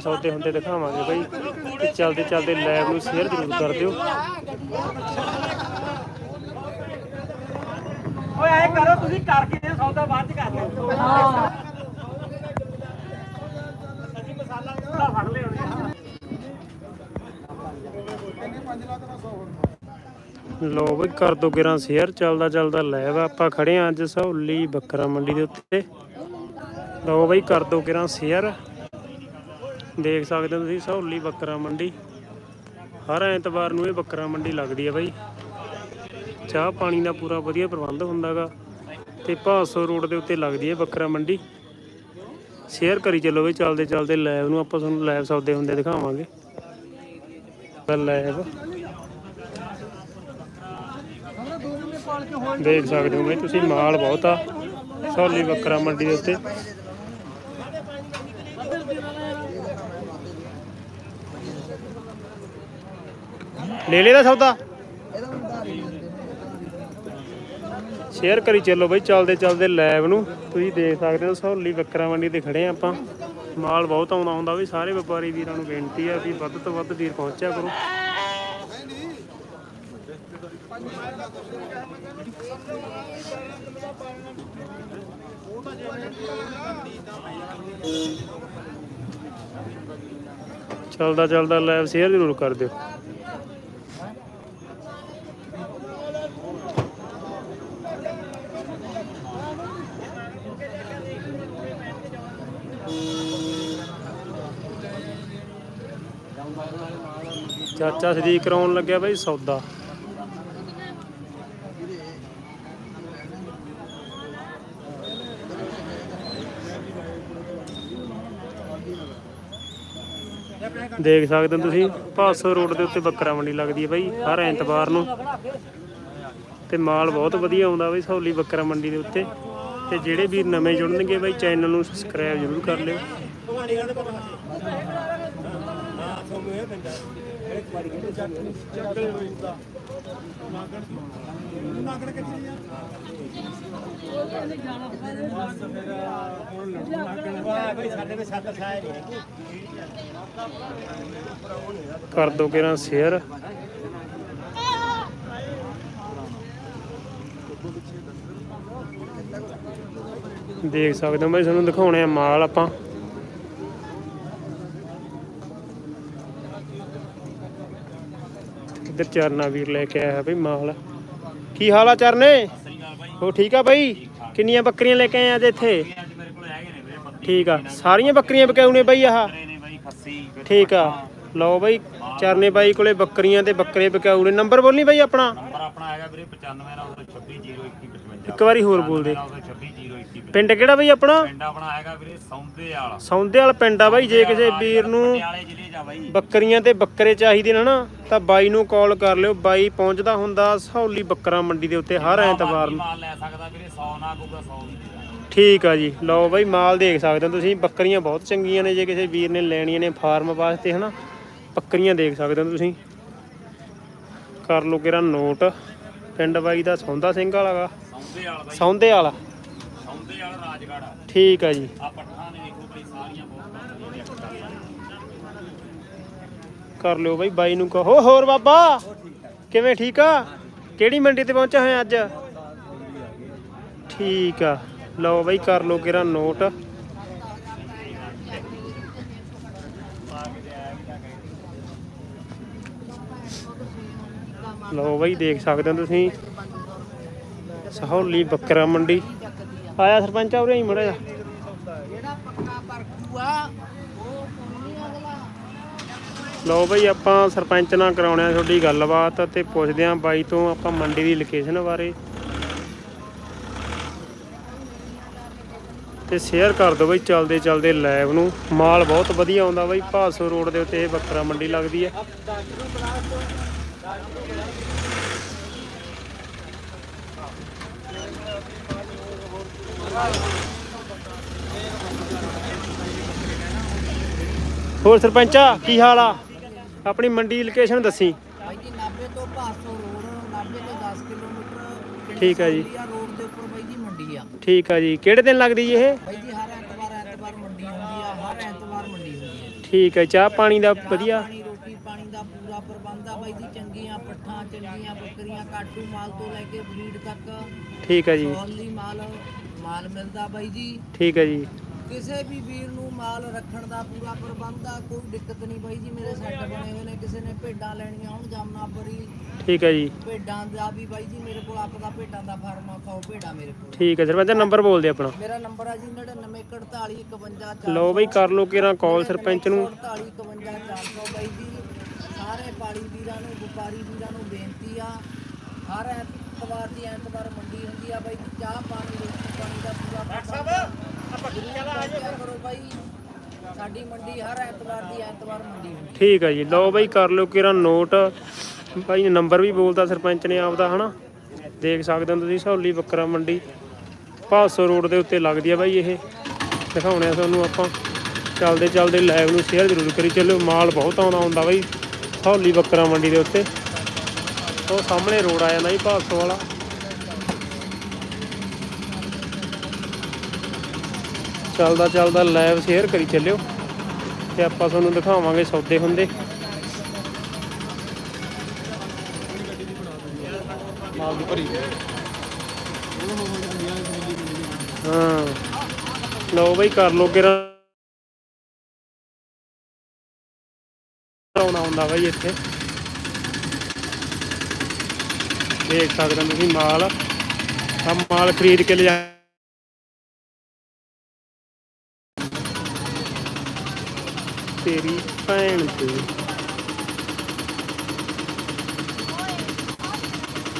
ਸੌਦੇ ਹੁੰਦੇ ਦਿਖਾਵਾਂਗੇ ਬਾਈ ਤੇ ਚੱਲਦੇ ਚੱਲਦੇ ਲਾਈਵ ਨੂੰ ਸ਼ੇਅਰ ਜ਼ਰੂਰ ਕਰ ਦਿਓ। ਓਏ ਐ ਕਰੋ ਤੁਸੀਂ ਕਰਕੇ ਦੇ ਸੌਦਾ ਬਾਅਦ ਚ ਕਰ ਲਿਓ। ਅਸੀਂ ਮਸਾਲਾ ਥੋੜਾ ਫੜ ਲਿਓ। ਲੋ ਬਈ ਕਰ ਦੋ ਗਿਰਾਂ ਸ਼ੇਅਰ ਚੱਲਦਾ ਚੱਲਦਾ ਲਾਈਵ ਆਪਾਂ ਖੜੇ ਆਂ ਅੱਜ ਸਹੌਲੀ ਬੱਕਰਾ ਮੰਡੀ ਦੇ ਉੱਤੇ। ਲੋ ਬਈ ਕਰ ਦੋ ਗਿਰਾਂ ਸ਼ੇਅਰ ਦੇਖ ਸਕਦੇ ਹੋ ਤੁਸੀਂ, ਸਹੌਲੀ ਬੱਕਰਾ ਮੰਡੀ। ਹਰ ਐਤਵਾਰ ਨੂੰ ਇਹ ਬੱਕਰਾ ਮੰਡੀ ਲੱਗਦੀ ਹੈ ਬਾਈ। ਚਾਹ ਪਾਣੀ ਦਾ ਪੂਰਾ ਵਧੀਆ ਪ੍ਰਬੰਧ ਹੁੰਦਾਗਾ। ਤੇ ਭਾਸੋ ਰੋਡ ਦੇ ਉੱਤੇ ਲੱਗਦੀ ਹੈ ਬੱਕਰਾ ਮੰਡੀ। ਸ਼ੇਅਰ ਕਰੀ ਚੱਲੋ ਵੀ ਚੱਲਦੇ ਚੱਲਦੇ ਲਾਈਵ ਨੂੰ ਆਪਾਂ ਤੁਹਾਨੂੰ ਲਾਈਵ ਸੌਦੇ ਹੁੰਦੇ ਦਿਖਾਵਾਂਗੇ। ਲਾਈਵ ਦੇਖ ਸਕਦੇ ਹੋ ਬਈ, ਤੁਸੀਂ ਮਾਲ ਬਹੁਤ ਆ। ਸੌਲੀ ਬੱਕਰਾ ਮੰਡੀ ਦੇ ਉੱਤੇ। ਲੈ ਲੈ ਦਾ ਸੌਦਾ ਸ਼ੇਅਰ ਕਰੀ ਚੱਲੋ ਬਈ ਚੱਲਦੇ ਚੱਲਦੇ ਲਾਈਵ ਨੂੰ। ਤੁਸੀਂ ਦੇਖ ਸਕਦੇ ਹੋ ਸੌਲੀ ਬੱਕਰਾ ਮੰਡੀ ਤੇ ਖੜੇ ਆ ਆਪਾਂ। ਮਾਲ ਬਹੁਤ ਆਉਂਦਾ ਹੁੰਦਾ ਵੀ ਸਾਰੇ ਵਪਾਰੀ ਵੀਰਾਂ ਨੂੰ ਬੇਨਤੀ ਆ ਵੀ ਵੱਧ ਤੋਂ ਵੱਧ ਵੀਰ ਪਹੁੰਚਿਆ ਕਰੋ। ਚੱਲਦਾ ਚੱਲਦਾ ਲਾਈਵ ਸ਼ੇਅਰ ਜ਼ਰੂਰ ਕਰ ਦਿਓ। ਚਾਚਾ ਸਦੀਕ ਕਰਾਉਣ ਲੱਗਿਆ ਬਈ ਸੌਦਾ। ਦੇਖ ਸਕਦੇ ਹੋ ਤੁਸੀਂ ਭਾਸੋ ਰੋਡ ਦੇ ਉੱਤੇ ਬੱਕਰਾ ਮੰਡੀ ਲੱਗਦੀ ਹੈ ਬਾਈ, ਹਰ ਐਤਵਾਰ ਨੂੰ। ਤੇ ਮਾਲ ਬਹੁਤ ਵਧੀਆ ਆਉਂਦਾ ਬਈ ਸੌਲੀ ਬੱਕਰਾ ਮੰਡੀ ਦੇ ਉੱਤੇ। ਤੇ ਜਿਹੜੇ ਵੀ ਨਵੇਂ ਜੁੜਨਗੇ ਬਾਈ, ਚੈਨਲ ਨੂੰ ਸਬਸਕ੍ਰਾਈਬ ਜ਼ਰੂਰ ਕਰ ਲਿਓ। ਕਰ ਦੋ ਕਿਰਾਂ ਸ਼ੇਅਰ। ਦੇਖ ਸਕਦੇ ਹੋ ਬਈ ਤੁਹਾਨੂੰ ਦਿਖਾਉਣੇ ਆ ਮਾਲ ਆਪਾਂ। ਇੱਧਰ ਚਰਨਾ ਵੀਰ ਲੈ ਕੇ ਆਇਆ ਬਈ ਮਾਲ। ਕੀ ਹਾਲ ਆ ਚਰਨੇ? ਹੋ ਠੀਕ ਆ ਬਈ? ਕਿੰਨੀਆਂ ਬੱਕਰੀਆਂ ਲੈ ਕੇ ਆਏ ਅੱਜ ਇੱਥੇ? ਠੀਕ ਆ। ਸਾਰੀਆਂ ਬੱਕਰੀਆਂ ਵਿਕਾਊ ਨੇ ਬਈ ਆਹ? ਠੀਕ ਆ। ਲਓ ਬਈ ਚਰਨੇ ਬਾਈ ਕੋਲੇ ਬੱਕਰੀਆਂ ਤੇ ਬੱਕਰੇ ਵਿਕਾਊ ਨੇ ਨੰਬਰ ਬੋਲਣੀ ਬਾਈ ਆਪਣਾ? ਨੰਬਰ ਆਪਣਾ ਹੈਗਾ ਵੀਰੇ 95 ਨਾਲ 2602155 ਇੱਕ ਵਾਰੀ ਹੋਰ ਬੋਲ ਦੇ। 2602155 ਪਿੰਡ ਕਿਹੜਾ ਬਈ ਆਪਣਾ? ਪਿੰਡ ਆਪਣਾ ਹੈਗਾ ਵੀਰੇ ਸੌਂਦੇ ਵਾਲਾ। ਸੌਂਦੇ ਵਾਲਾ ਪਿੰਡ ਆ ਬਾਈ ਜੇ ਕਿਸੇ ਵੀਰ ਨੂੰ ਪਟਿਆਲੇ ਜ਼ਿਲ੍ਹੇ ਜਾ ਬਾਈ। ਬੱਕਰੀਆਂ ਤੇ ਬੱਕਰੇ ਚਾਹੀਦੇ ਨੇ ਨਾ ਤਾਂ ਬਾਈ ਨੂੰ ਕਾਲ ਕਰ ਲਿਓ। ਬਾਈ ਪਹੁੰਚਦਾ ਹੁੰਦਾ ਸਹੌਲੀ ਬੱਕਰਾ ਮੰਡੀ ਦੇ ਉੱਤੇ ਹਰ ਐਤਵਾਰ ਨੂੰ। ਮਾਲ ਲੈ ਸਕਦਾ ਵੀਰੇ 100 ਨਾ ਕਹੂਗਾ 100 ਵੀ ਦੇ ਦਾਂਗੇ। ਠੀਕ ਆ ਜੀ। ਲਓ ਬਾਈ ਮਾਲ ਦੇਖ ਸਕਦੇ ਹੋ ਤੁਸੀਂ। ਬੱਕਰੀਆਂ ਬਹੁਤ ਚੰਗੀਆਂ ਨੇ ਜੇ ਕਿਸੇ ਵੀਰ ਨੇ ਲੈਣੀਆਂ ਨੇ ਫਾਰਮ ਵਾਸਤੇ ਹਨਾ। ਬੱਕਰੀਆਂ ਦੇਖ ਸਕਦੇ ਹੋ ਤੁਸੀਂ। ਕਰ ਲਓ ਕਿਰਾ ਨੋਟ। ਪਿੰਡ ਬਾਈ ਦਾ ਸੌਂਦਾ ਸਿੰਘ ਵਾਲਾ ਗਾ। ਸੌਂਦੇ ਵਾਲਾ ਬਾਈ। ਸੌਂਦੇ ਵਾਲਾ। ਰਾਜਗੜ੍ਹ। ਠੀਕ ਆ ਜੀ। ਆਹ ਪੱਠਾਂ ਨੇ ਦੇਖੋ ਬਈ ਸਾਰੀਆਂ ਬਹੁਤ ਵਧੀਆ ਪੱਠਾਂ ਕਰ ਲਿਓ ਬਾਈ ਬਾਈ ਨੂੰ ਕਹੋ। ਹੋਰ ਬਾਬਾ ਕਿਵੇਂ ਠੀਕ ਆ? ਕਿਹੜੀ ਮੰਡੀ ਤੇ ਪਹੁੰਚਿਆ ਹੋਇਆ ਅੱਜ? ਠੀਕ ਆ। ਲਓ ਬਾਈ ਕਰ ਲਓ ਕਿਰਾ ਨੋਟ। ਲਓ ਬਾਈ ਦੇਖ ਸਕਦੇ ਹੋ ਤੁਸੀਂ। ਸਹੌਲੀ ਬੱਕਰਾ ਮੰਡੀ। ਆਇਆ ਸਰਪੰਚ ਆ, ਉਰੇ ਹੀ ਮੜਾ ਜਾ। ਜਿਹੜਾ ਪੱਕਾ ਪਰਖੂ ਆ ਉਹ ਕੋਈ ਅਗਲਾ ਲਓ ਬਈ ਆਪਾਂ ਸਰਪੰਚ ਨਾਲ ਕਰਾਉਣੇ ਆ ਤੁਹਾਡੀ ਗੱਲਬਾਤ ਤੇ ਪੁੱਛਦੇ ਆਂ ਬਾਈ ਤੋਂ ਆਪਾਂ ਮੰਡੀ ਦੀ ਲੋਕੇਸ਼ਨ ਬਾਰੇ। ਤੇ ਸ਼ੇਅਰ ਕਰ ਦਿਓ ਬਈ ਚੱਲਦੇ ਚੱਲਦੇ ਲਾਈਵ ਨੂੰ। ਮਾਲ ਬਹੁਤ ਵਧੀਆ ਆਉਂਦਾ ਬਈ, ਭਾਸੋ ਰੋਡ ਦੇ ਉੱਤੇ ਇਹ ਬੱਕਰਾ ਮੰਡੀ ਲੱਗਦੀ ਹੈ। ਹੋਰ ਸਰਪੰਚਾ ਕੀ ਹਾਲ ਆ? ਆਪਣੀ ਮੰਡੀ ਲੋਕੇਸ਼ਨ ਦੱਸੀ। ਭਾਈ ਜੀ 90 ਤੋਂ 500 ਰੋਡ 90 ਤੋਂ 10 ਕਿਲੋਮੀਟਰ ਠੀਕ ਆ ਜੀ। ਰੋਡ ਦੇ ਉੱਪਰ ਬਾਈ ਜੀ ਮੰਡੀ ਆ। ਠੀਕ ਆ ਜੀ। ਕਿਹੜੇ ਦਿਨ ਲੱਗਦੀ ਇਹ? ਬਾਈ ਜੀ ਹਰ ਐਤਵਾਰ ਐਤਵਾਰ ਮੰਡੀ ਹੁੰਦੀ ਆ ਹਰ ਐਤਵਾਰ ਮੰਡੀ ਹੁੰਦੀ ਹੈ ਠੀਕ ਹੈ ਚਾਹ ਪਾਣੀ ਦਾ ਵਧੀਆ? ਪਾਣੀ ਰੋਟੀ ਪਾਣੀ ਦਾ ਪੂਰਾ ਪ੍ਰਬੰਧ ਆ ਬਾਈ ਜੀ ਚੰਗੀਆਂ ਪੱਠਾਂ ਚੰਗੀਆਂ ਬੱਕਰੀਆਂ ਕਾਟੂ ਮਾਲ ਤੋਂ ਲੈ ਕੇ ਬਰੀਡ ਤੱਕ ਠੀਕ ਹੈ ਜੀ। ਮਾਲ। ਮਾਲ ਮਿਲਦਾ ਬਾਈ ਜੀ। ਠੀਕ ਹੈ ਜੀ। ਕਿਸੇ ਵੀ ਵੀਰ ਨੂੰ ਮਾਲ ਰੱਖਣ ਦਾ ਪੂਰਾ ਪ੍ਰਬੰਧ ਆ ਕੋਈ ਦਿੱਕਤ ਨਹੀਂ ਬਾਈ ਜੀ ਮੇਰੇ ਸੈੱਟ ਬਣੇ ਹੋਏ ਨੇ ਕਿਸੇ ਨੇ ਭੇਡਾਂ ਲੈਣੀਆਂ ਹੋਣ ਜਾਮਨਾਪਰੀ ਠੀਕ ਹੈ ਜੀ। ਭੇਡਾਂ ਦਾ ਵੀ ਬਾਈ ਜੀ ਮੇਰੇ ਕੋਲ ਆਪਦਾ ਭੇਡਾਂ ਦਾ ਫਾਰਮ ਆ 100 ਭੇਡਾਂ ਮੇਰੇ ਕੋਲ। ਠੀਕ ਹੈ ਸਰਪੰਚ ਨੰਬਰ ਬੋਲ ਦੇ ਆਪਣਾ। ਮੇਰਾ ਨੰਬਰ ਆ ਜੀ 994145 ਲਓ ਬਈ ਕਰ ਲੋ ਕਿਰਾਂ ਕਾਲ ਸਰਪੰਚ ਨੂੰ। 485 ਬਾਈ ਜੀ ਸਾਰੇ ਪਾੜੀ ਵੀਰਾਂ ਨੂੰ ਵਪਾਰੀ ਵੀਰਾਂ ਨੂੰ ਬੇਨਤੀ ਆ ਹਰ ਐਤਵਾਰ ਦੀ ਐਤਵਾਰ ਮੰਡੀ ਹੁੰਦੀ ਆ ਬਾਈ ਜੀ ਚਾਹ ਪਾਣੀ ਰੋਟੀ ਪਾਣੀ ਦਾ ਪੂਰਾ ਪ੍ਰਬੰਧ ਕਰੋ ਬਾਈ। ਸਾਡੀ ਮੰਡੀ ਹਰ ਐਤਵਾਰ ਦੀ ਐਤਵਾਰ ਮੰਡੀ ਹੁੰਦੀ ਠੀਕ ਹੈ ਜੀ ਲਓ ਬਈ ਕਰ ਲੋ ਕਿਰਾਂ ਨੋਟ। ਭਾਈ ਨੇ ਨੰਬਰ ਵੀ ਬੋਲਤਾ ਸਰਪੰਚ ਨੇ ਆਪਦਾ ਹਨਾ? ਦੇਖ ਸਕਦੇ ਹੋ ਤੁਸੀਂ ਸਹੌਲੀ ਬੱਕਰਾ ਮੰਡੀ। ਭਾਸੋ ਰੋਡ ਦੇ ਉੱਤੇ ਲੱਗਦੀ ਆ ਬਾਈ ਇਹ। ਦਿਖਾਉਣੇ ਆ ਤੁਹਾਨੂੰ ਆਪਾਂ। ਚੱਲਦੇ ਚੱਲਦੇ ਲਾਈਵ ਨੂੰ ਸ਼ੇਅਰ ਜ਼ਰੂਰ ਕਰੀ ਚੱਲਿਓ। ਮਾਲ ਬਹੁਤ ਆਉਂਦਾ ਹੁੰਦਾ ਬਾਈ ਸਹੌਲੀ ਬੱਕਰਾ ਮੰਡੀ ਦੇ ਉੱਤੇ। ਉਹ ਸਾਹਮਣੇ ਰੋਡ ਆ ਜਾਂਦਾ ਜੀ ਭਾਸੋ ਵਾਲਾ। ਚੱਲਦਾ ਚੱਲਦਾ ਲਾਈਵ ਸ਼ੇਅਰ ਕਰੀ ਚੱਲਿਓ ਤੇ ਆਪਾਂ ਤੁਹਾਨੂੰ ਦਿਖਾਵਾਂਗੇ ਸੌਦੇ ਹੁੰਦੇ। ਮਾਲ ਦੀ ਭਰੀ ਹਾਂ। ਲਓ ਬਈ ਕਰ ਲੋ ਕਿਰਾ ਆਉਣਾ ਹੁੰਦਾ ਬਈ ਇੱਥੇ। ਦੇਖ ਸਕਦੇ ਹੋ ਤੁਸੀਂ ਮਾਲ। ਆ ਮਾਲ ਖਰੀਦ ਕੇ ਲਿਜਾ ਤੇਰੀ ਭੈਣ ਤੇ।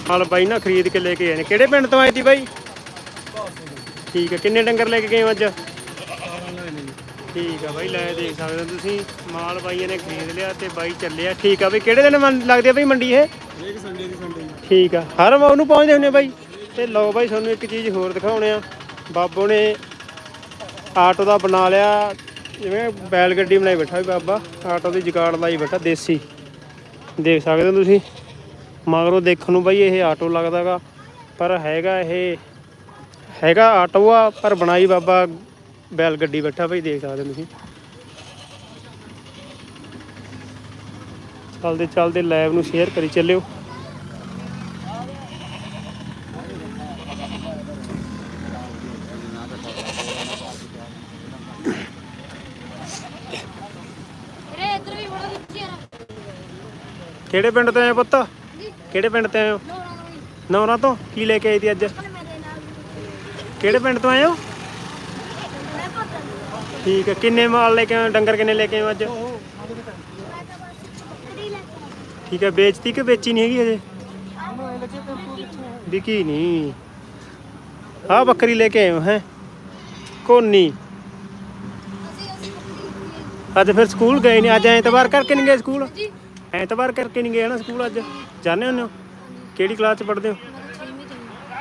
ਮਾਲ ਬਾਈ ਨਾ ਖਰੀਦ ਕੇ ਲੈ ਕੇ ਆਏ ਨੇ। ਕਿਹੜੇ ਪਿੰਡ ਤੋਂ ਆਏ ਸੀ ਬਾਈ? ਠੀਕ ਹੈ, ਕਿੰਨੇ ਡੰਗਰ ਲੈ ਕੇ ਗਏ ਹੋ ਅੱਜ? ਠੀਕ ਆ ਬਾਈ, ਲੈ ਦੇਖ ਸਕਦੇ ਹੋ ਤੁਸੀਂ। ਮਾਲ ਬਾਈਆਂ ਨੇ ਖਰੀਦ ਲਿਆ ਤੇ ਬਾਈ ਚੱਲਿਆ। ਠੀਕ ਆ ਬਈ, ਕਿਹੜੇ ਦਿਨ ਲੱਗਦੇ ਆ ਬਈ ਮੰਡੀ ਇਹ? ਇੱਕ ਸੰਡੇ ਦੀ ਸੰਡੇ ਠੀਕ ਆ। ਹਰ ਵਾਰ ਨੂੰ ਪਹੁੰਚਦੇ ਹੁੰਦੇ ਬਾਈ। ਤੇ ਲਓ ਬਾਈ, ਤੁਹਾਨੂੰ ਇੱਕ ਚੀਜ਼ ਹੋਰ ਦਿਖਾਉਣੇ ਆ। ਬਾਬੂ ਨੇ ਆਟੋ ਦਾ ਬਣਾ ਲਿਆ। ਜਿਵੇਂ ਬੈਲ ਗੱਡੀ ਬਣਾਈ ਬੈਠਾ ਵੀ ਬਾਬਾ, ਆਟੋ ਦੀ ਜਗਾੜ ਲਾਈ ਬੈਠਾ, ਦੇਸੀ। ਦੇਖ ਸਕਦੇ ਹੋ ਤੁਸੀਂ। ਮਗਰੋਂ ਦੇਖਣ ਨੂੰ ਬਾਈ ਇਹ ਆਟੋ ਲੱਗਦਾਗਾ ਪਰ ਹੈਗਾ ਇਹ, ਹੈਗਾ ਆਟੋ ਆ, ਪਰ ਬਣਾਈ ਬਾਬਾ ਬੈਲ ਗੱਡੀ ਬੈਠਾ ਬਾਈ, ਦੇਖ ਸਕਦੇ ਹੋ ਤੁਸੀਂ। ਚੱਲਦੇ ਚੱਲਦੇ ਲਾਈਵ ਨੂੰ ਸ਼ੇਅਰ ਕਰੀ ਚੱਲਿਓ। ਕਿਹੜੇ ਪਿੰਡ ਤੋਂ ਆਏ ਪੁੱਤ? ਕਿਹੜੇ ਪਿੰਡ ਤੋਂ ਆਏ ਹੋ? ਨੌਰਾ ਤੋਂ ਕੀ ਲੈ ਕੇ ਆਈ ਦੀ ਅੱਜ? ਕਿਹੜੇ ਪਿੰਡ ਤੋਂ ਆਏ ਹੋ? ਠੀਕ ਹੈ ਕਿੰਨੇ ਮਾਲ ਲੈ ਕੇ ਆਏ? ਡੰਗਰ ਕਿੰਨੇ ਲੈ ਕੇ ਆਏ ਅੱਜ ਮੈਂ ਤਾਂ ਬਸ ਬੱਕਰੀ ਲੈ ਕੇ ਆਈ। ਠੀਕ ਹੈ, ਵੇਚਤੀ ਕਿ ਵੇਚੀ ਨਹੀਂ ਹੈਗੀ ਹਜੇ? ਵਿਕੀ ਨਹੀਂ। ਆ ਬੱਕਰੀ ਲੈ ਕੇ ਆਏ ਹੋ, ਹੈ? ਕੋਨੀ। ਅੱਜ ਫਿਰ ਸਕੂਲ ਗਏ ਨਹੀਂ, ਅੱਜ ਐਤਵਾਰ ਕਰਕੇ ਨਹੀਂ ਗਏ ਸਕੂਲ? ਐਤਵਾਰ ਕਰਕੇ ਨਹੀਂ ਗਏ ਨਾ ਸਕੂਲ ਅੱਜ? ਜਾਣੇ ਹੁੰਦੇ ਹੋ? ਕਿਹੜੀ ਕਲਾਸ ਚ ਪੜ੍ਹਦੇ ਹੋ?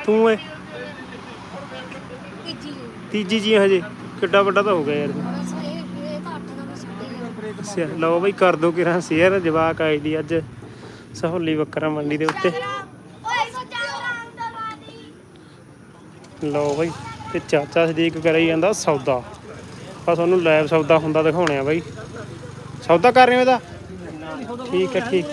ਤੂੰ ਏ? ਤੀਜੀ ਜੀ ਹਜੇ। ਕਿੱਡਾ ਵੱਡਾ ਤਾਂ ਹੋ ਗਿਆ ਯਾਰ। ਲਓ ਬਈ ਕਰ ਦੋ ਕਿਰਾਂ, ਸ਼ੇਅਰ ਜਵਾਕ ਆਈ ਦੀ ਅੱਜ। ਸਹੌਲੀ ਬੱਕਰਾ ਮੰਡੀ ਦੇ ਉੱਤੇ। ਲਓ ਬਈ ਤੇ ਚਾਚਾ ਸਦੀਕ ਕਰਾਈ ਜਾਂਦਾ ਸੌਦਾ। ਆਪਾਂ ਤੁਹਾਨੂੰ ਲਾਈਵ ਸੌਦਾ ਹੁੰਦਾ ਦਿਖਾਉਣੇ ਆ ਬਾਈ। ਸੌਦਾ ਕਰ ਰਹੇ ਹੋ ਇਹਦਾ? ਠੀਕ ਹੈ ਠੀਕ।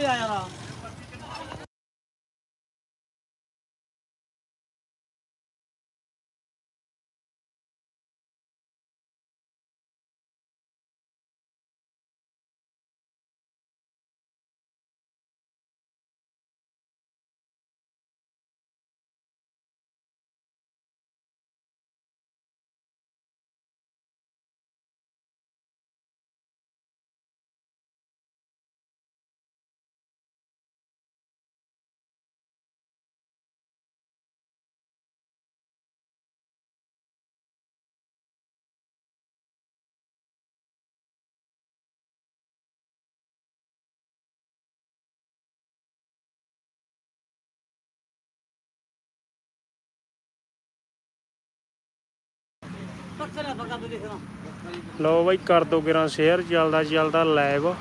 ਲਓ ਬਾਈ, ਕਰ ਦੋ ਗਿਰਾਂ ਸ਼ੇਅਰ, ਚੱਲਦਾ ਚੱਲਦਾ ਲਾਈਵ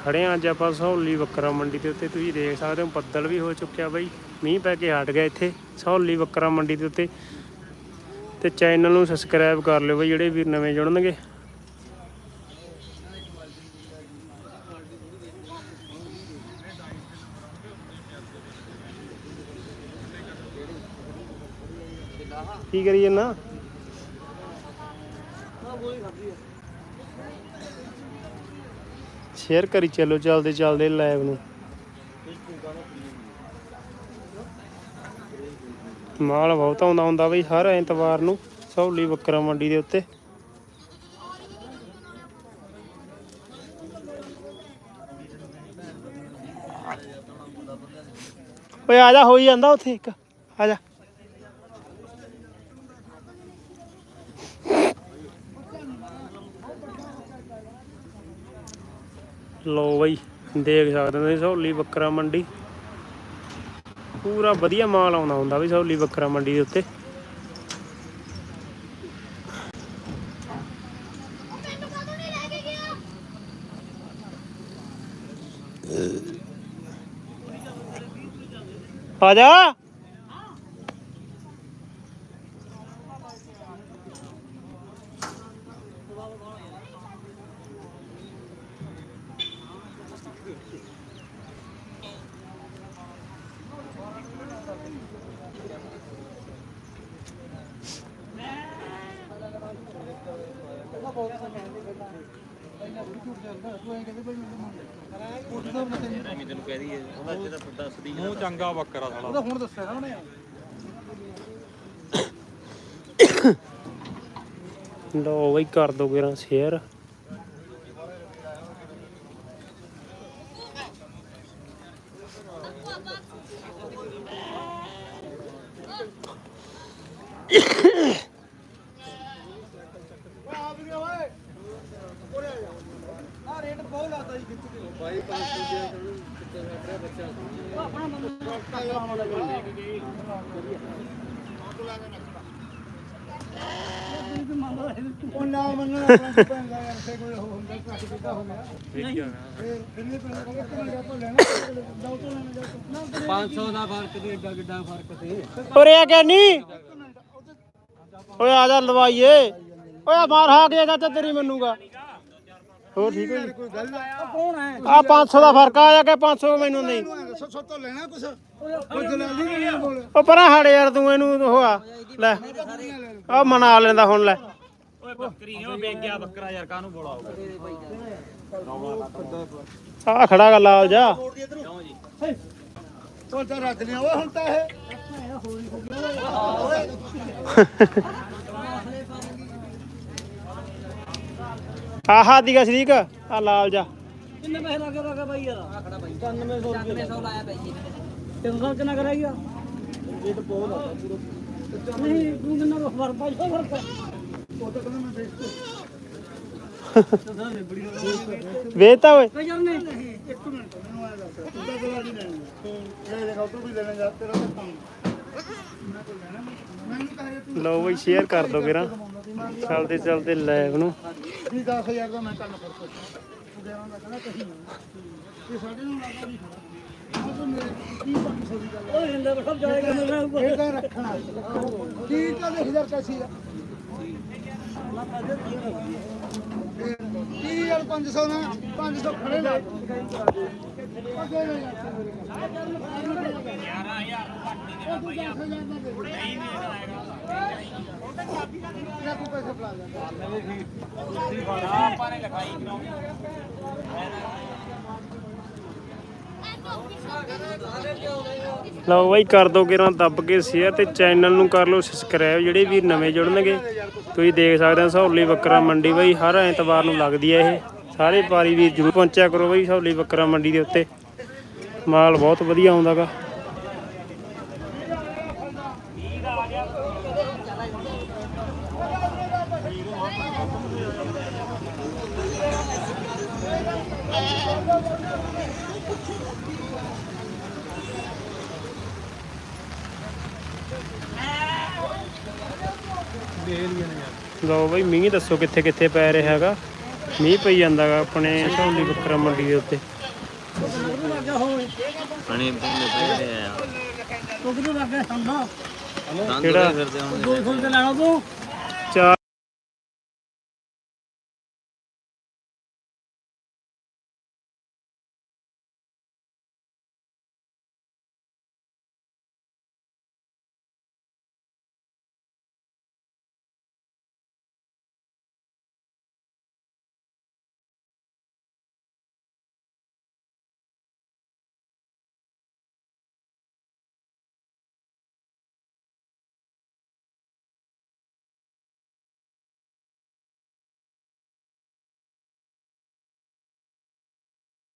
ਖੜੇ ਆ ਅੱਜ ਆਪਾਂ ਸਹੌਲੀ ਬੱਕਰਾ ਮੰਡੀ ਦੇ ਉੱਤੇ। ਤੁਸੀਂ ਦੇਖ ਸਕਦੇ ਹੋ, ਬੱਦਲ ਵੀ ਹੋ ਚੁੱਕਿਆ ਬਾਈ। ਮੀਂਹ ਪੈ ਕੇ ਹਟ ਗਿਆ ਇੱਥੇ ਸਹੌਲੀ ਬੱਕਰਾ ਮੰਡੀ ਦੇ ਉੱਤੇ। ਤੇ ਚੈਨਲ ਨੂੰ ਸਬਸਕ੍ਰਾਈਬ ਕਰ ਲਿਓ ਬਾਈ, ਜਿਹੜੇ ਵੀਰ ਨਵੇਂ ਜੁੜਨਗੇ। ਕੀ ਕਰੀਏ ਨਾ ਸ਼ੇਅਰ ਕਰੀ ਚੱਲੋ, ਚੱਲਦੇ ਚੱਲਦੇ ਲਾਈਵ ਨੂੰ। ਮਾਲ ਬਹੁਤ ਆਉਂਦਾ ਹੁੰਦਾ ਬਈ ਹਰ ਐਤਵਾਰ ਨੂੰ ਸਹੌਲੀ ਬੱਕਰਾ ਮੰਡੀ ਦੇ ਉੱਤੇ। ਓਏ ਆ ਜਾ ਹੋਈ ਜਾਂਦਾ ਉੱਥੇ ਇੱਕ। ਆ ਜਾ। ਲੋ ਬਈ, ਦੇਖ ਸਕਦੇ ਹੋ ਤੁਸੀਂ, ਸਹੌਲੀ ਬੱਕਰਾ ਮੰਡੀ। ਪੂਰਾ ਵਧੀਆ ਮਾਲ ਆਉਂਦਾ ਹੁੰਦਾ ਵੀ ਸਹੌਲੀ ਬੱਕਰਾ ਮੰਡੀ ਦੇ ਉੱਤੇ। ਆ ਜਾ। ਐਵੇਂ ਤੈਨੂੰ ਕਹਿ ਦਈਏ ਉਹਦਾ ਜਿਹੜਾ ਦੱਸਦੀ ਮੂੰਹ ਚੰਗਾ ਬੱਕਰਾ ਸਾਲਾ। ਉਹਦਾ ਹੁਣ ਦੱਸਿਆ ਨਾ ਉਹਨੇ ਲੋ ਬਈ ਕਰ ਦੋ ਕਿਰਾਂ ਸ਼ੇਅਰ ਆ ਰੇਟ ਬਹੁਤ ਲਾਤਾ ਜੀ ਖਿੱਚ ਕੇ ਬਾਈ 500 ਦੇ ਆਪਣਾ ਬੱਚਾ ਆਪਣਾ ਬੰਦਾ ਉਹ ਨਾ ਮੰਨਣਾ ਆਪਣਾ ਪੈਂਦਾ ਯਾਰ ਤੇ ਕੋਈ ਹੁੰਦਾ ਘੱਟ ਕਿਤਾ ਹੋ ਗਿਆ ਵੇਖਿਆ ਫਿਰ ਕਿੰਨੇ ਪੈਸੇ ਕਹਿੰਦੇ ਕਿੰਨੇ ਆਪਾਂ ਲੈਣਾ ਦੋ ਤੋਂ ਲੈਣਾ ਜਾ 500 ਦਾ ਫ਼ਰਕ ਤੇ ਏਡਾ ਕਿੱਡਾ ਫ਼ਰਕ ਤੇ। ਉਰੇ ਆ ਕੇ ਨਹੀਂ ਓਏ ਆ ਜਾ ਲਵਾਈਏ। ਓਏ ਮਾਰ ਹਾ ਕੇ ਚਾਚਾ ਤੇਰੀ ਮੰਨੂਗਾ। ਹੋਰ ਠੀਕ ਹੈ ਜੀ? ਕੋਈ ਗੱਲ ਆ ਕੌਣ ਹੈ? ਆ 500 ਦਾ ਫ਼ਰਕ ਆ ਜਾ ਕੇ 500 ਮੈਨੂੰ ਨਹੀਂ। ਦੱਸੋ ਸੋ ਤੋਂ ਲੈਣਾ ਕੁਛ? ਉਹ ਜਲਾਲੀ ਨਹੀਂ ਬੋਲ ਉਹ ਪਰਾਂ ਹੜ ਯਾਰ ਤੂੰ ਇਹਨੂੰ ਹੋਆ ਲੈ। ਆ ਮਨਾ ਲੈਂਦਾ ਹੁਣ ਲੈ। ਬੱਕਰੀ ਨੇ ਉਹ ਵੇਚ ਗਿਆ ਬੱਕਰਾ ਯਾਰ ਕਾਹਨੂੰ ਬੋਲਾਓ ਆ ਖੜਾ ਗਾ ਲਾਲ ਜਾ ਕਿਉਂ ਜੀ। ਉਹ ਤਾਂ ਰੱਖ ਲਿਆ ਓਏ ਹੁਣ ਤਾਂ ਇਹ। ਆਹਾ ਦੀਗਾ ਸ਼ਰੀਕ ਆ ਲਾਲ ਜਾ। ਕਿੰਨੇ ਪੈਸੇ ਲੱਗੇ ਰਗਾ ਬਾਈ ਯਾਰ? ਆ ਖੜਾ ਬਾਈ। 9900 9900 ਲਾਇਆ ਬਾਈ ਜੀ 300 ਕਿੰਨਾ ਕਰਾਈਆ ਇਹ ਤਾਂ ਬਹੁਤ ਆ। ਪੂਰਾ ਨਹੀਂ ਤੂੰ ਕਿੰਨਾ ਦਾ ਫ਼ਰਕ ਪਾਈ ਫ਼ਰਕ ਵੇਚਤਾ ਓਏ। ਯਾਰ ਨਹੀਂ। ਇੱਕ ਮਿੰਟ ਮੈਨੂੰ ਆਇਆ ਦੱਸ ਕਿੱਦਾਂ ਗਲਾ ਨਹੀਂ ਲੈਣੀ ਇਹ ਦੇਖੋ ਤੂੰ ਵੀ ਲੈਣਾ ਜਾ ਤੇਰਾ ਤਾਂ ਕੰਮ ਮੈਂ ਕੋਈ ਲੈਣਾ ਨਹੀਂ ਮੈਂ ਨਹੀਂ ਕਹਾਂ ਤੂੰ ਲਓ ਬਈ ਸ਼ੇਅਰ ਕਰ ਦੋ ਕਿਰਾਂ ਚੱਲਦੇ ਚੱਲਦੇ ਲਾਈਵ ਨੂੰ। ਵੀ 10000 ਦਾ ਮੈਂ ਸਕਦਾ ਤੂੰ ਦੇਵਾਂ ਦਾ ਕਹਿੰਦਾ ਕਹੀਂ ਇਹ ਸਾਡੇ ਨੂੰ ਲੱਗਾ ਨਹੀਂ ਖੜਾ ਉਹ ਮੇਰੇ ਕੀ 500 ਦੀ ਗੱਲ ਉਹ ਹਿੰਦਾ ਸਭ ਜਾਏਗਾ ਮੇਰਾ ਇਹ ਤਾਂ ਰੱਖਣਾ ਕੀ ਤਾਂ ਦੇਖ ਯਾਰ ਕੈਸੀ ਆ ਕੀ ਯਾਰ 500 ਨਾ 500 ਖੜੇ ਲਾ ਅੱਗੇ ਲੈ ਜਾ 11000 ਆਪਾਂ ਨੇ ਲਿਖਾਈ ਕਰਾਉਣੀ ਲਓ ਬਾਈ, ਕਰ ਦੋ ਕਿਰਾਂ ਦੱਬ ਕੇ ਸ਼ੇਅਰ ਤੇ ਚੈਨਲ ਨੂੰ ਕਰ ਲਓ ਸਬਸਕ੍ਰਾਈਬ ਜਿਹੜੇ ਵੀ ਨਵੇਂ ਜੁੜਨਗੇ। ਤੁਸੀਂ ਦੇਖ ਸਕਦੇ ਹੋ ਸਹੌਲੀ ਬੱਕਰਾ ਮੰਡੀ ਬਾਈ, ਹਰ ਐਤਵਾਰ ਨੂੰ ਲੱਗਦੀ ਹੈ ਇਹ। ਸਾਰੇ ਪਾਰੀ ਵੀਰ ਜਰੂਰ ਪਹੁੰਚਿਆ ਕਰੋ ਬਾਈ ਸਹੌਲੀ ਬੱਕਰਾ ਮੰਡੀ ਦੇ ਉੱਤੇ। ਮਾਲ ਬਹੁਤ ਵਧੀਆ ਆਉਂਦਾਗਾ। ਲਓ ਬਈ ਮੀਂਹ ਦੱਸੋ ਕਿੱਥੇ ਕਿੱਥੇ ਪੈ ਰਿਹਾ ਹੈਗਾ। ਮੀਂਹ ਪਈ ਜਾਂਦਾਗਾ ਆਪਣੇ ਸਹੌਲੀ ਬੱਕਰਾ ਮੰਡੀ ਦੇ ਉੱਤੇ। ਪਾਣੀ ਆ। ਕਿਹੜਾ? ਫਿਰਦੇ ਹੁਣ 200 ਤੇ ਲੈਣਾ ਤੂੰ।